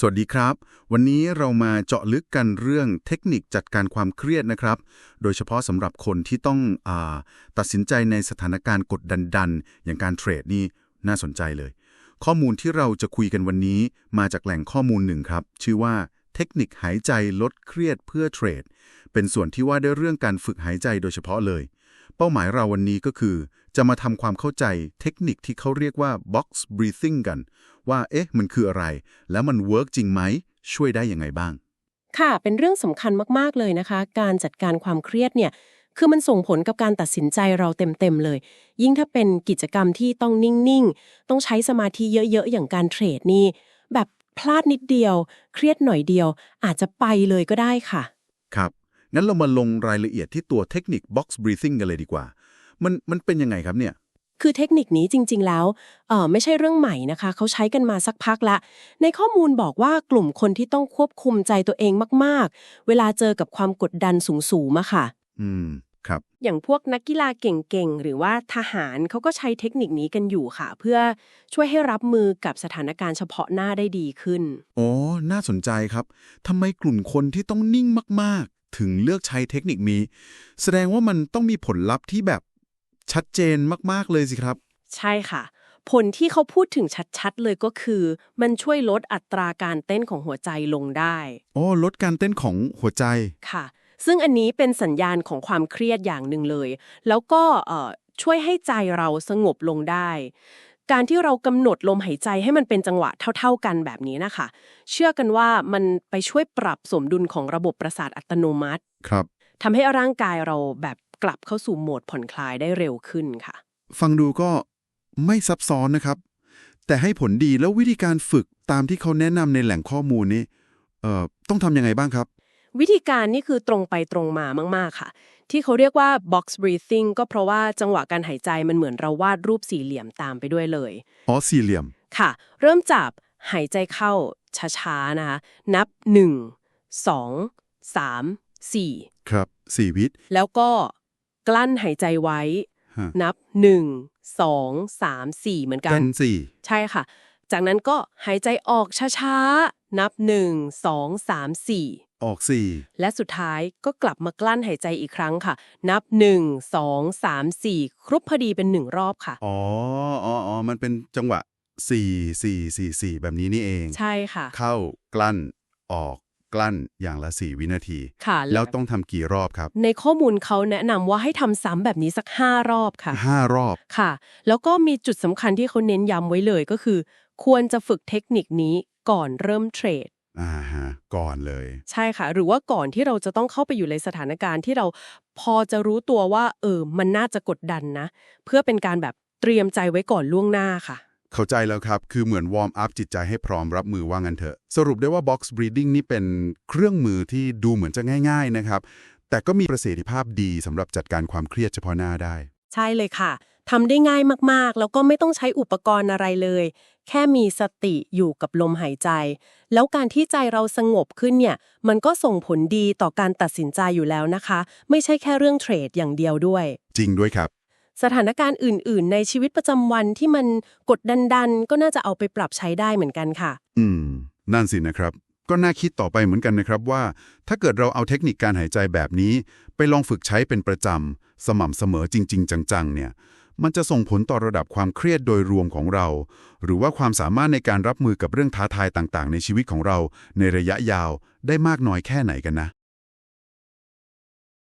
สวัสดีครับ วันนี้เรามาเจาะลึกกันเรื่องเทคนิคจัดการความเครียดนะครับ โดยเฉพาะสำหรับคนที่ต้องอตัดสินใจในสถานการณ์กดดันๆ อย่างการเทรดนี่น่าสนใจเลย ข้อมูลที่เราจะคุยกันวันนี้มาจากแหล่งข้อมูลหนึ่งครับ ชื่อว่าเทคนิคหายใจลดเครียดเพื่อเทรด เป็นส่วนที่ว่าด้วยเรื่องการฝึกหายใจโดยเฉพาะเลย เป้าหมายเราวันนี้ก็คือ จะมาทำความเข้าใจเทคนิคที่เขาเรียกว่า box breathing กัน ว่าเอ๊ะมันคืออะไร แล้วมันเวิร์กจริงไหม ช่วยได้ยังไงบ้าง ค่ะเป็นเรื่องสำคัญมากๆเลยนะคะ การจัดการความเครียดเนี่ยคือมันส่งผลกับการตัดสินใจเราเต็มๆเลย ยิ่งถ้าเป็นกิจกรรมที่ต้องนิ่งๆ ต้องใช้สมาธิเยอะๆ อย่างการเทรดนี่ แบบพลาดนิดเดียว เครียดหน่อยเดียว อาจจะไปเลยก็ได้ค่ะ ครับ งั้นเรามาลงรายละเอียดที่ตัวเทคนิค box breathing กันเลยดีกว่า มันมันเป็นยังไงครับเนี่ย คือเทคนิคนี้จริง ๆ แล้วเออไม่ใช่เรื่องใหม่นะคะ เขาใช้กันมาสักพักละ ในข้อมูลบอกว่ากลุ่มคนที่ต้องควบคุมใจตัวเองมากๆ เวลาเจอกับความกดดันสูงๆอะค่ะ อืมครับ อย่างพวกนักกีฬาเก่งๆ หรือว่าทหารเขาก็ใช้เทคนิคนี้กันอยู่ค่ะ เพื่อช่วยให้รับมือกับสถานการณ์เฉพาะหน้าได้ดีขึ้นโอ้น่าสนใจครับ ทำไมกลุ่มคนที่ต้องนิ่งมากๆ ถึงเลือกใช้เทคนิคนี้ แสดงว่ามันต้องมีผลลัพธ์ที่แบบชัดเจนมาก ๆ เลยสิครับ ใช่ค่ะ ผลที่เขาพูดถึงชัดๆ เลยก็คือ มันช่วยลดอัตราการเต้นของหัวใจลงได้โอ้ลดการเต้นของหัวใจค่ะ ซึ่งอันนี้เป็นสัญญาณของความเครียดอย่างหนึ่งเลย แล้วก็เอ่อช่วยให้ใจเราสงบลงได้ การที่เรากำหนดลมหายใจให้มันเป็นจังหวะเท่า ๆกันแบบนี้นะคะ เชื่อกันว่ามันไปช่วยปรับสมดุลของระบบประสาทอัตโนมัติ ครับทำให้ร่างกายเราแบบกลับเข้าสู่โหมดผ่อนคลายได้เร็วขึ้นค่ะ ฟังดูก็ไม่ซับซ้อนนะครับ แต่ให้ผลดีแล้ววิธีการฝึกตามที่เขาแนะนำในแหล่งข้อมูลนี้เอ่อต้องทำยังไงบ้างครับ วิธีการนี่คือตรงไปตรงมามาก ๆค่ะ ที่เขาเรียกว่า box breathing ก็เพราะว่าจังหวะการหายใจมันเหมือนเราวาดรูปสี่เหลี่ยมตามไปด้วยเลย อ๋อ สี่เหลี่ยม ค่ะ เริ่มจากหายใจเข้าช้าๆนะคะ นับ 1 2 3 4 ครับสี่วิแล้วก็กลั้นหายใจไว้ฮะนับ 1 2 3 4 เหมือนกักันนสี่ใช่ค่ะ จากนั้นก็หายใจออกช้าๆ นับ 1 2 3 4 ออกสี่และสุดท้ายก็กลับมากลั้นหายใจอีกครั้งค่ะ นับ 1 2 3 4 ครบพอดีเป็นหนึ่งรอบค่ะ อ๋ออ๋ออ๋อมันเป็นจังหวะสี่สี่สี่สี่แบบนี้นี่เอง ใช่ค่ะ เข้ากลั้นออกกลั้นอย่างละสี่วินาที ค่ะ แล้วต้องทำกี่รอบครับ ในข้อมูลเขาแนะนำว่าให้ทำซ้ำแบบนี้สัก 5 รอบค่ะห้ารอบ ค่ะ แล้วก็มีจุดสำคัญที่เขาเน้นย้ำไว้เลยก็คือ ควรจะฝึกเทคนิคนี้ก่อนเริ่มเทรด อ่าฮะก่อนเลย ใช่ค่ะ หรือว่าก่อนที่เราจะต้องเข้าไปอยู่ในสถานการณ์ที่เราพอจะรู้ตัวว่า เออ มันน่าจะกดดันนะ เพื่อเป็นการแบบเตรียมใจไว้ก่อนล่วงหน้าค่ะ เข้าใจแล้วครับ คือเหมือนวอร์มอัพจิตใจให้พร้อมรับมือว่างั้นเถอะ สรุปได้ว่า Box Breathing นี่เป็นเครื่องมือที่ดูเหมือนจะง่าย ๆนะครับ แต่ก็มีประสิทธิภาพดีสำหรับจัดการความเครียดเฉพาะหน้าได้ ใช่เลยค่ะ ทำได้ง่ายมากๆ แล้วก็ไม่ต้องใช้อุปกรณ์อะไรเลย แค่มีสติอยู่กับลมหายใจ แล้วการที่ใจเราสงบขึ้นเนี่ย มันก็ส่งผลดีต่อการตัดสินใจอยู่แล้วนะคะ ไม่ใช่แค่เรื่องเทรดอย่างเดียวด้วย จริงด้วยครับ สถานการณ์อื่น ๆ ในชีวิตประจำวันที่มันกดดันๆ ก็น่าจะเอาไปปรับใช้ได้เหมือนกันค่ะ อืม นั่นสินะครับ ก็น่าคิดต่อไปเหมือนกันนะครับว่า ถ้าเกิดเราเอาเทคนิคการหายใจแบบนี้ ไปลองฝึกใช้เป็นประจำสม่ำเสมอจริง ๆ จังๆเนี่ย มันจะส่งผลต่อระดับความเครียดโดยรวมของเรา หรือว่าความสามารถในการรับมือกับเรื่องท้าทายต่างๆ ในชีวิตของเราในระยะยาวได้มากน้อยแค่ไหนกันนะ